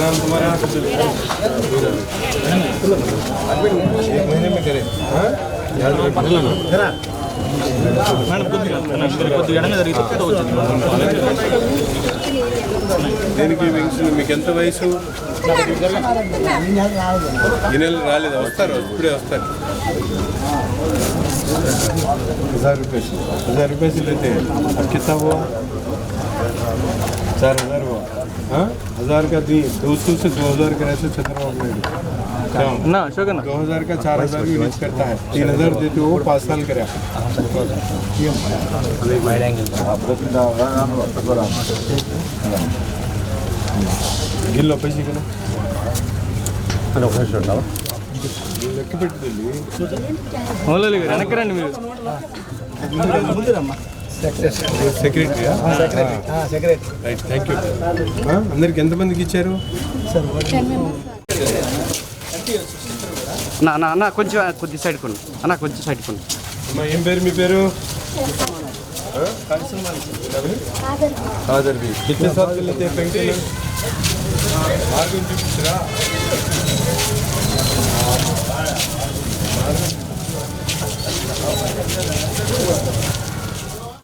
क्या नाम तुम्हारा एक महीने में करे हाँ? याद रखना దేనికి వింగ్స్ మీకు ఎంత వయసు ఈ నెల రాలేదు వస్తారు ఇప్పుడే వస్తారు हजार रुपये से हजार रुपये से लेते हैं अब कितना हुआ चार हजार हुआ हाँ हजार का दी दो सौ से दो हजार का ऐसे चंद्रबाबू नायडू क्या ना अशोक ना दो हजार का चार हजार भी यूज करता है तीन हजार देते हो पाँच साल करे గిల్లో పైసలు గిల్లో లెక్క పెట్టుదండి మౌలలి గారు వెనక్కి రండి మీరు సెక్రటరీ రైట్ థ్యాంక్ యూ అందరికి ఎంతమందికి ఇచ్చారు? నా అన్న కొంచెం కొద్ది సైడ్ కొన్ని అన్న కొంచెం సైడ్ కొన్ని ఏం పేరు మీ పేరు? ఆదర్ కిట్నే సార్ ఆర్గం చూపించరా?